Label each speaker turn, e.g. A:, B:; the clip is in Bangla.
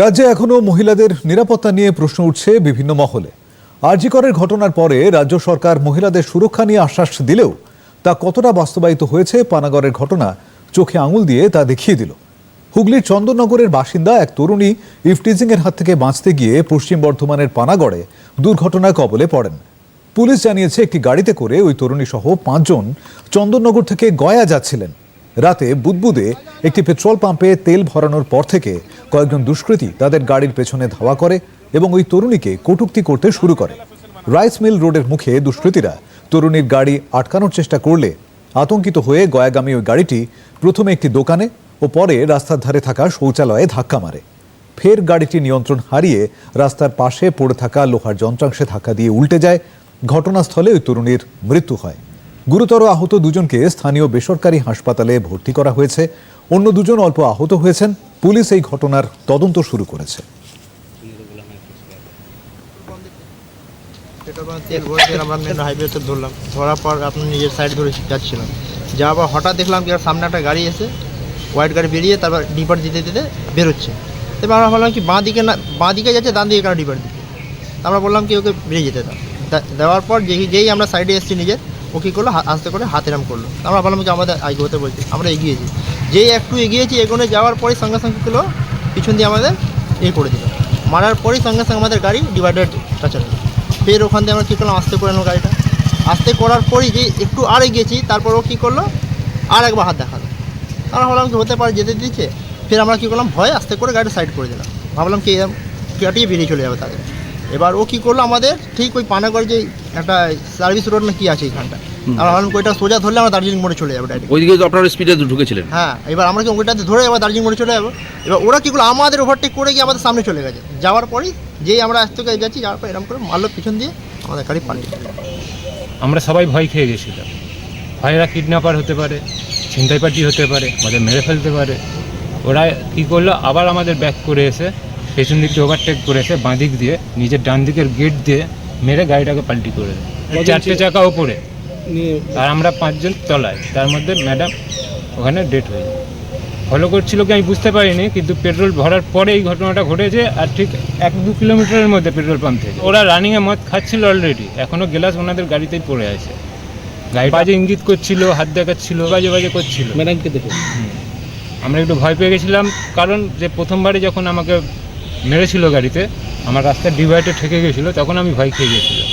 A: রাজ্যে এখনও মহিলাদের নিরাপত্তা নিয়ে প্রশ্ন উঠছে বিভিন্ন মহলে। আরজিকরের ঘটনার পরে রাজ্য সরকার মহিলাদের সুরক্ষা নিয়ে আশ্বাস দিলেও তা কতটা বাস্তবায়িত হয়েছে পানাগড়ের ঘটনা চোখে আঙুল দিয়ে তা দেখিয়ে দিল। হুগলির চন্দননগরের বাসিন্দা এক তরুণী ইফটিজিংয়ের হাত থেকে বাঁচতে গিয়ে পশ্চিম বর্ধমানের পানাগড়ে দুর্ঘটনায় কবলে পড়েন। পুলিশ জানিয়েছে একটি গাড়িতে করে ওই তরুণী সহ পাঁচজন চন্দননগর থেকে গয়া যাচ্ছিলেন। রাতে বুদবুদে একটি পেট্রোল পাম্পে তেল ভরানোর পর থেকে কয়েকজন দুষ্কৃতী তাদের গাড়ির পেছনে ধাওয়া করে এবং ওই তরুণীকে কটূক্তি করতে শুরু করে। রাইস মিল রোডের মুখে দুষ্কৃতীরা তরুণীর গাড়ি আটকানোর চেষ্টা করলে আতঙ্কিত হয়ে গয়াগামী ওই গাড়িটি প্রথমে একটি দোকানে ও পরে রাস্তার ধারে থাকা শৌচালয়ে ধাক্কা মারে। ফের গাড়িটি নিয়ন্ত্রণ হারিয়ে রাস্তার পাশে পড়ে থাকা লোহার যন্ত্রাংশে ধাক্কা দিয়ে উল্টে যায়। ঘটনাস্থলে ওই তরুণীর মৃত্যু হয়। গুরুতর আহত দুজনকে স্থানীয় বেসরকারি হাসপাতালে ভর্তি করা হয়েছে। অন্য দুজন অল্প আহত হয়েছেন। পুলিশ এই ঘটনার তদন্ত শুরু করেছে।
B: হাইওয়েতে ধরলাম। ধরার পর আপনার নিজের সাইড ধরে যাচ্ছিলাম যাওয়ার পর হঠাৎ দেখলাম আর সামনে একটা গাড়ি এসে হোয়াইট গাড়ি বেরিয়ে তারপর ডিপার দিতে দিতে বেরোচ্ছে। এবার আমরা ভাবলাম কি বাঁ দিকে না বাঁ দিকে যাচ্ছে, ডান দিকে কেন ডিপার দিকে। আমরা বললাম কি ওকে বেরিয়ে যেতে দাও। দেওয়ার পর যেই আমরা সাইডে এসেছি নিজের ও কী করল? আস্তে করে হাত এরাম করল। আমরা ভাবলাম কি আমাদের এগোতে বলছি। আমরা এগিয়েছি যেই। একটু এগিয়েছি এগোনে যাওয়ার পরে সঙ্গে সঙ্গে কী পিছন দিয়ে আমাদের এ করে দিল। মারার পরেই সঙ্গে সঙ্গে আমাদের গাড়ি ডিভাইডার টাচার ফের ওখান দিয়ে আমরা কী করলাম? আস্তে করে নেব গাড়িটা। আস্তে করার পরই যে একটু আর এগিয়েছি তারপর ও কী করল? আর একবার হাত দেখাল। আমরা ভাবলাম কি হতে পারে, যেতে দিচ্ছে ফের আমরা কী করলাম? ভয় আস্তে করে গাড়ি সাইড করে দিলাম। ভাবলাম কি এরম কাটিয়ে বেরিয়ে চলে যাবে তাদের। এবার ও কী করল? আমাদের ঠিক ওই পানাগড় যে একটা সার্ভিস রোড না কি আছে এইখানটা আমরা ভাবলাম ওইটা সোজা ধরলে আমরা দার্জিলিং মোড়ে চলে যাব ডাইরেক্ট
C: ওইদিকে তো আপনারা স্পিডে ঢুকেছিলেন।
B: হ্যাঁ এবার আমরা কি ওইটাতে ধরে এবার দার্জিলিং মোড়ে চলে যাব? এবার ওরা কী করল আমাদের ওভারটেক করে গিয়ে আমাদের সামনে চলে গেছে। যাওয়ার পরেই যেই আমরা আজ থেকে যাচ্ছি যাওয়ার পর এরকম করে মারলো পিছন দিয়ে আমাদের গাড়ি পালিয়ে
D: আমরা সবাই ভয় খেয়ে গেছিলাম। ভয়রা কিডন্যাপার হতে পারে ছিনতাই পার্টি হতে পারে আমাদের মেরে ফেলতে পারে। ওরা কী করল আবার আমাদের ব্যাক করে এসে পেছন দিকটা ওভারটেক করে এসে বাঁ দিক দিয়ে নিজের ডান দিকের গেট দিয়ে মেরে গাড়িটাকে পাল্টি করে দেয়। চারটে চাকা ওপরে আর আমরা পাঁচজন তলায় তার মধ্যে ম্যাডাম ওখানে ডেট হয়ে যায় ফলো করছিল কি আমি বুঝতে পারিনি কিন্তু পেট্রোল ভরার পরে এই ঘটনাটা ঘটেছে আর ঠিক এক দু কিলোমিটারের মধ্যে পেট্রোল পাম্প থেকে। ওরা রানিংয়ে মদ খাচ্ছিল অলরেডি এখনও গ্লাস ওনাদের গাড়িতেই পড়ে আছে। গাড়ি বাজে ইঙ্গিত করছিল হাত দেখাচ্ছিল বাজে বাজে করছিল।
C: ম্যাডামকে দেখে।
D: আমরা একটু ভয় পেয়ে গেছিলাম কারণ যে প্রথমবারে যখন আমাকে মেরেছিল গাড়িতে আমার রাস্তা ডিভাইডে ঠেকে গেছিল তখন আমি ভয় খেয়ে গেছিলাম।